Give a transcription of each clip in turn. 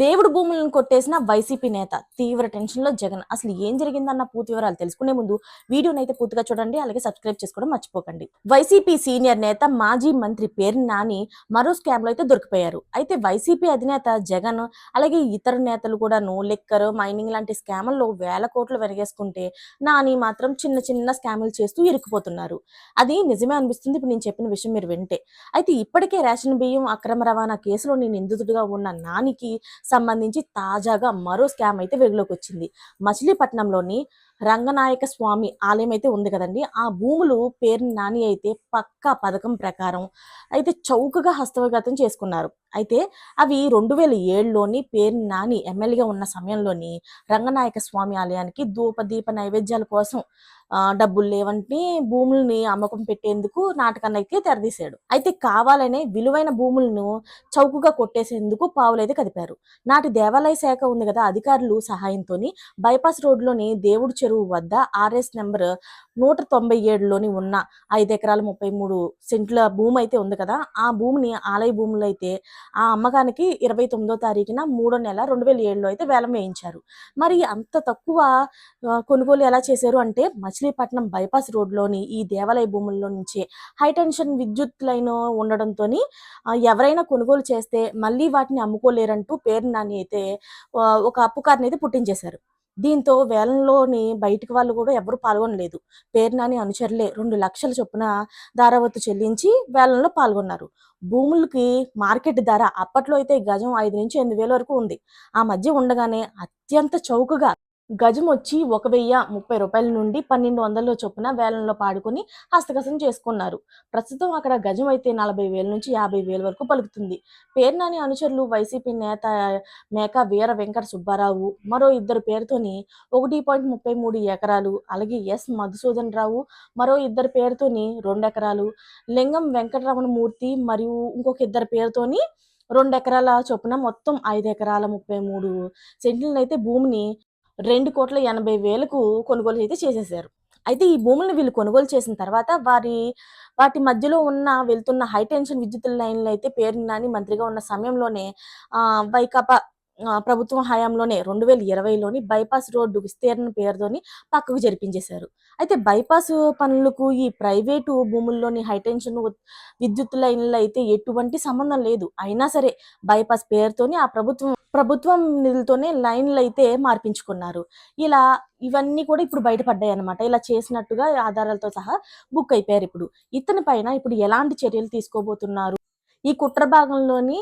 దేవుడు భూములను కొట్టేసిన వైసీపీ నేత తీవ్ర టెన్షన్లో జగన్. అసలు ఏం జరిగిందన్న పూర్తి వివరాలు తెలుసుకునే ముందు వీడియోని అయితే పూర్తిగా చూడండి అలాగే సబ్స్క్రైబ్ చేసుకోవడం మర్చిపోకండి. వైసీపీ సీనియర్ నేత మాజీ మంత్రి పేరు నాని మరో స్కామ్లో అయితే దొరికిపోయారు. అయితే వైసీపీ అధినేత జగన్ అలాగే ఇతర నేతలు కూడాను లెక్కర్ మైనింగ్ లాంటి స్కామ్ల్లో వేల కోట్లు వెనగేసుకుంటే నాని మాత్రం చిన్న చిన్న స్కాములు చేస్తూ ఇరుక్కుపోతున్నారు. అది నిజమే అనిపిస్తుంది ఇప్పుడు నేను చెప్పిన విషయం మీరు వింటే. అయితే ఇప్పటికే రేషన్ బియ్యం అక్రమ రవాణా కేసులో నేను నిందితుడిగా ఉన్న నానికి సంబంధించి తాజాగా మరో స్కామ్ అయితే వెలుగులోకి వచ్చింది. మచిలీపట్నంలోని రంగనాయక స్వామి ఆలయం అయితే ఉంది కదండి. ఆ భూములు పేరు నాని అయితే పక్కా పథకం ప్రకారం అయితే చౌకగా హస్తగతం చేసుకున్నారు. అయితే అవి రెండు వేల ఏడులోని పేరు నాని ఎమ్మెల్యేగా ఉన్న సమయంలోని రంగనాయక స్వామి ఆలయానికి ధూప దీప నైవేద్యాల కోసం డబ్బులు లేవంటే భూముల్ని అమ్మకం పెట్టేందుకు నాటకాన్ని అయితే తెరదీశాడు. అయితే కావాలనే విలువైన భూములను చౌకగా కొట్టేసేందుకు పావులైతే కదిపారు. నాటి దేవాలయ శాఖ ఉంది కదా అధికారులు సహాయంతో బైపాస్ రోడ్లోని దేవుడు చెరువు వద్ద ఆర్ఎస్ నెంబర్ నూట తొంభై ఏడులోని ఉన్న ఐదు ఎకరాల ముప్పై మూడు సెంట్ల భూమి అయితే ఉంది కదా. ఆ భూమిని ఆలయ భూములు అయితే ఆ అమ్మకానికి ఇరవై తొమ్మిదో తారీఖున మూడో నెల రెండు వేల ఏడులో అయితే వేలం వేయించారు. మరి అంత తక్కువ కొనుగోలు ఎలా చేశారు అంటే మచిలీపట్నం బైపాస్ రోడ్లోని ఈ దేవాలయ భూముల్లో నుంచి హైటెన్షన్ విద్యుత్ లైన్ ఉండడంతో ఎవరైనా కొనుగోలు చేస్తే మళ్ళీ వాటిని అమ్ముకోలేరంటూ పేరు నాని అయితే ఒక అప్పుకారిని అయితే పుట్టించేశారు. దీంతో వేలంలోని బయటికి వాళ్ళు కూడా ఎవరు పాల్గొనలేదు. పేరు నాని అనుచరులే రెండు లక్షల చొప్పున ధారావత్తు చెల్లించి వేలంలో పాల్గొన్నారు. భూములకి మార్కెట్ ధర అప్పట్లో అయితే గజం ఐదు నుంచి ఎనిమిది వేల వరకు ఉంది. ఆ మధ్య ఉండగానే అత్యంత చౌకగా గజం వచ్చి ఒక వెయ్యి ముప్పై రూపాయల నుండి పన్నెండు వందల చొప్పున వేలంలో పాడుకొని హస్తగతం చేసుకున్నారు. ప్రస్తుతం అక్కడ గజం అయితే నలభై వేల నుంచి యాభై వేల వరకు పలుకుతుంది. పేర్నాని అనుచరులు వైసీపీ నేత మేక వీర వెంకట సుబ్బారావు మరో ఇద్దరు పేరుతోని ఒకటి పాయింట్ ముప్పై మూడు ఎకరాలు అలాగే ఎస్ మధుసూదన్ రావు మరో ఇద్దరు పేరుతోని రెండు ఎకరాలు లింగం వెంకటరమణ మూర్తి మరియు ఇంకొక ఇద్దరు పేరుతోని రెండు ఎకరాల చొప్పున మొత్తం ఐదు ఎకరాల ముప్పై మూడు సెంట్లను అయితే భూమిని రెండు కోట్ల ఎనభై వేలకు కొనుగోలు అయితే చేసేసారు అయితే ఈ భూములను వీళ్ళు కొనుగోలు చేసిన తర్వాత వారి వాటి మధ్యలో ఉన్న వెళ్తున్న హైటెన్షన్ విద్యుత్ లైన్లు అయితే పేరు నాని మంత్రిగా ఉన్న సమయంలోనే వైకాపా ప్రభుత్వం హయాంలోనే రెండు వేల ఇరవైలోని బైపాస్ రోడ్డు విస్తీర్ణ పేరుతోని పక్కకు జరిపించేశారు. అయితే బైపాస్ పనులకు ఈ ప్రైవేటు భూముల్లోని హైటెన్షన్ విద్యుత్ లైన్లు అయితే ఎటువంటి సంబంధం లేదు. అయినా సరే బైపాస్ పేరుతోని ఆ ప్రభుత్వం ప్రభుత్వం నిధులతోనే లైన్లు అయితే మార్పించుకున్నారు. ఇలా ఇవన్నీ కూడా ఇప్పుడు బయటపడ్డాయి అనమాట ఇలా చేసినట్టుగా ఆధారాలతో సహా బుక్ అయిపోయారు ఇప్పుడు. ఇతని పైన ఇప్పుడు ఎలాంటి చర్యలు తీసుకోబోతున్నారు? ఈ కుట్ర భాగంలోని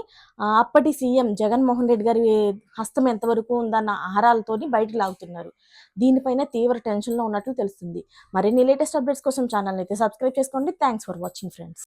అప్పటి సీఎం జగన్మోహన్ రెడ్డి గారి హస్తం ఎంతవరకు ఉందన్న ఆహారాలతోని బయటకు లాగుతున్నారు. దీనిపైన తీవ్ర టెన్షన్లో ఉన్నట్లు తెలుస్తుంది. మరిన్ని లేటెస్ట్ అప్డేట్స్ కోసం ఛానల్ అయితే సబ్స్క్రైబ్ చేసుకోండి. Thanks for watching friends.